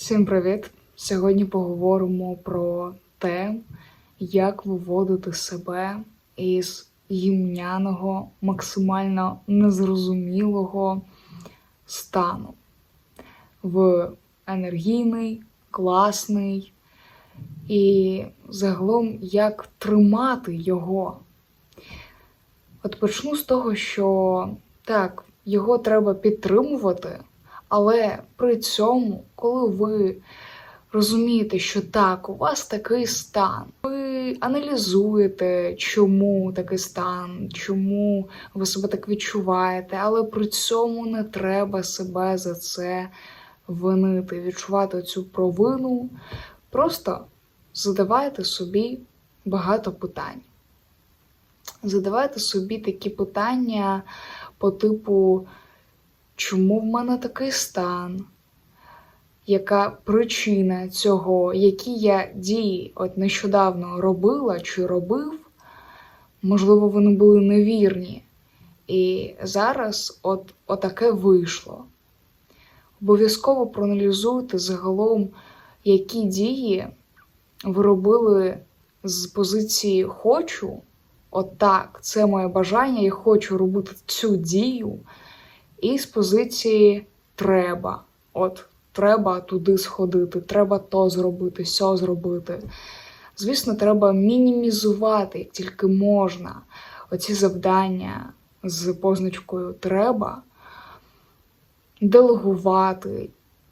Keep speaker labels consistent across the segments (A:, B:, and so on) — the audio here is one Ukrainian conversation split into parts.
A: Всім привіт! Сьогодні поговоримо про те, як виводити себе із гімняного, максимально незрозумілого стану в енергійний, класний і загалом як тримати його. От почну з того, що так, його треба підтримувати, але при цьому, коли ви розумієте, що так, у вас такий стан, ви аналізуєте, чому такий стан, чому ви себе так відчуваєте, але при цьому не треба себе за це винити, відчувати цю провину. Просто задавайте собі багато питань. Задавайте собі такі питання по типу, чому в мене такий стан? Яка причина цього, які я дії от нещодавно робила чи робив? Можливо, вони були невірні. І зараз от отаке вийшло. Обов'язково проаналізуйте загалом, які дії ви робили з позиції хочу. От це моє бажання, я хочу робити цю дію. І з позиції треба. От треба туди сходити, треба то зробити, сьо зробити. Звісно, треба мінімізувати, як тільки можна, оці завдання з позначкою треба, делегувати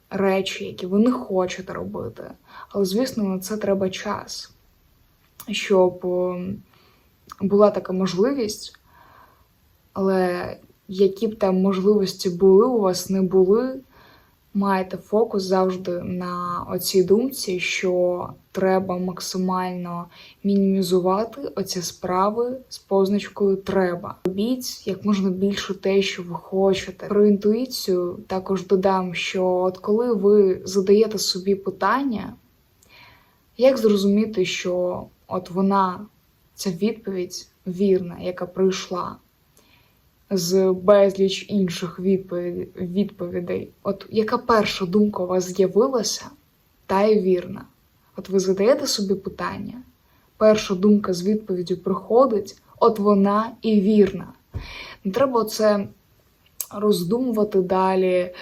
A: речі, які ви не хочете робити. Але, звісно, на це треба час, щоб ем, була така можливість, але які б там можливості були, у вас не були, маєте фокус завжди на оцій думці, що треба максимально мінімізувати оці справи з позначкою треба. Робіть як можна більше те, що ви хочете. Про інтуїцію також додам, що от коли ви задаєте собі питання, як зрозуміти, що от вона, ця відповідь вірна, яка прийшла з безліч інших відповідей. От яка перша думка у вас з'явилася, та й вірна. От ви задаєте собі питання, перша думка з відповіддю приходить, от вона і вірна. Не треба це роздумувати далі. Е,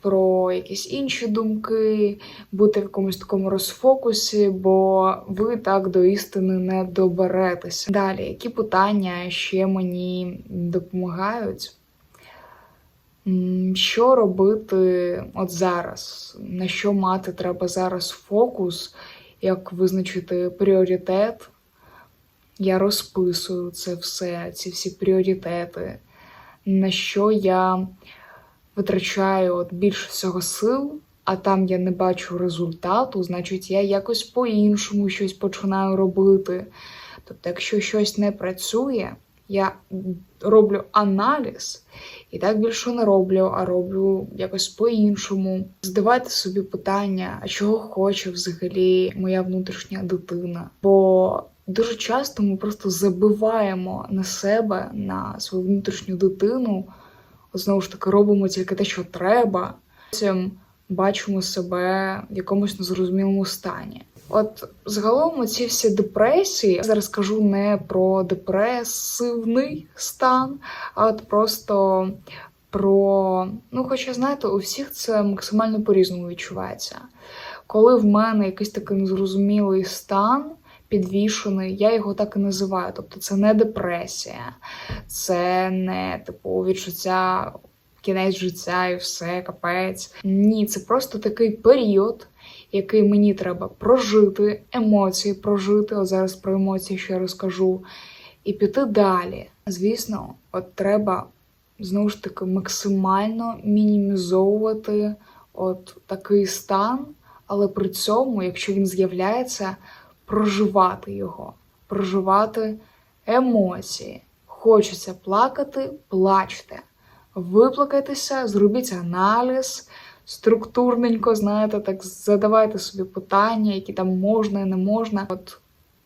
A: про якісь інші думки, бути в якомусь такому розфокусі, бо ви так до істини не доберетеся. Далі, які питання ще мені допомагають? Що робити от зараз? На що мати треба зараз фокус, як визначити пріоритет? Я розписую це все, ці всі пріоритети, на що я витрачаю от більше всього сил, а там я не бачу результату, значить я якось по-іншому щось починаю робити. Тобто, якщо щось не працює, я роблю аналіз і так більше не роблю, а роблю якось по-іншому. Задавайте собі питання, а чого хоче взагалі моя внутрішня дитина. Бо дуже часто ми просто забиваємо на себе, на свою внутрішню дитину знову ж таки робимо тільки те, що треба, потім бачимо себе в якомусь незрозумілому стані. От загалом ці всі депресії я зараз кажу не про депресивний стан, а от просто про ну, хоча знаєте, у всіх це максимально по-різному відчувається. Коли в мене якийсь такий незрозумілий стан підвішений, я його так і називаю. Тобто це не депресія, це не типу відчуття кінець життя і все, капець. Ні, це просто такий період, який мені треба прожити, емоції прожити. От зараз про емоції ще розкажу, і піти далі. Звісно, от треба знову ж таки максимально мінімізовувати от такий стан, але при цьому, якщо він з'являється, проживати його, проживати емоції. Хочеться плакати, плачте. Виплакайтеся, зробіть аналіз структурненько, знаєте, так задавайте собі питання, які там можна і не можна. От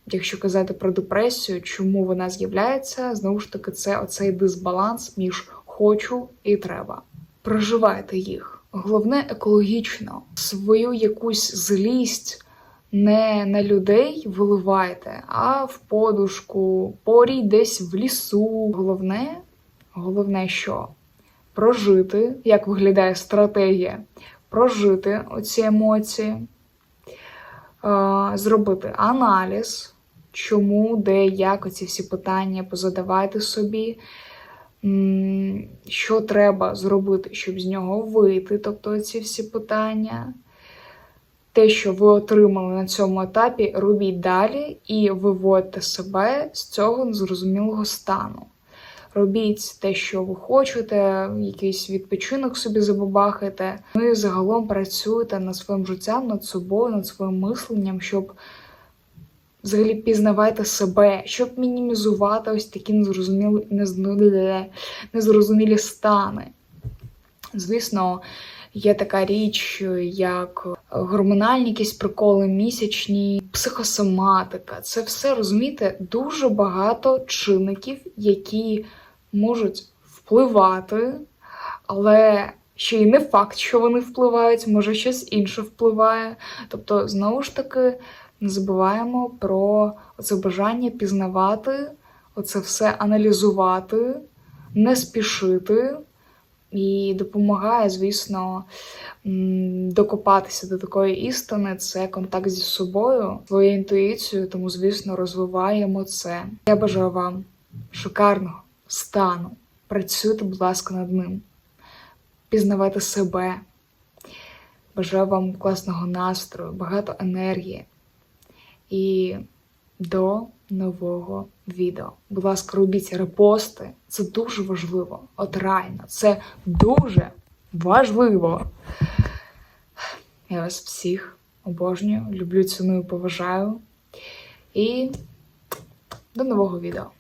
A: якщо казати про депресію, чому вона з'являється, знову ж таки, це оцей дисбаланс між хочу і треба. Проживайте їх. Головне екологічно. Свою якусь злість не на людей виливайте, а в подушку, порій десь в лісу. Головне, головне, що прожити, як виглядає стратегія, прожити оці емоції, зробити аналіз, чому, де, як оці всі питання позадавайте собі. Що треба зробити, щоб з нього вийти, тобто ці всі питання. Те, що ви отримали на цьому етапі, робіть далі і виводьте себе з цього незрозумілого стану. Робіть те, що ви хочете, якийсь відпочинок собі забабахайте. Ну і загалом працюйте над своїм життям, над собою, над своїм мисленням, щоб взагалі пізнавайте себе, щоб мінімізувати ось такі незрозумілі, незрозумілі стани. Звісно, є така річ, як гормональні якісь приколи, місячні, психосоматика. Це все розумієте, дуже багато чинників, які можуть впливати, але ще й не факт, що вони впливають, може щось інше впливає. Тобто, знову ж таки, не забуваємо про це бажання пізнавати, оце все аналізувати, не спішити. І допомагає, звісно, докопатися до такої істини. Це контакт зі собою, своєю інтуїцією, тому, звісно, розвиваємо це. Я бажаю вам шикарного стану. Працюйте, будь ласка, над ним. Пізнавайте себе. Бажаю вам класного настрою, багато енергії. І до нового відео. Будь ласка, робіть репости. Це дуже важливо. От реально, це дуже важливо. Я вас всіх обожнюю, люблю, ціную, поважаю. І до нового відео.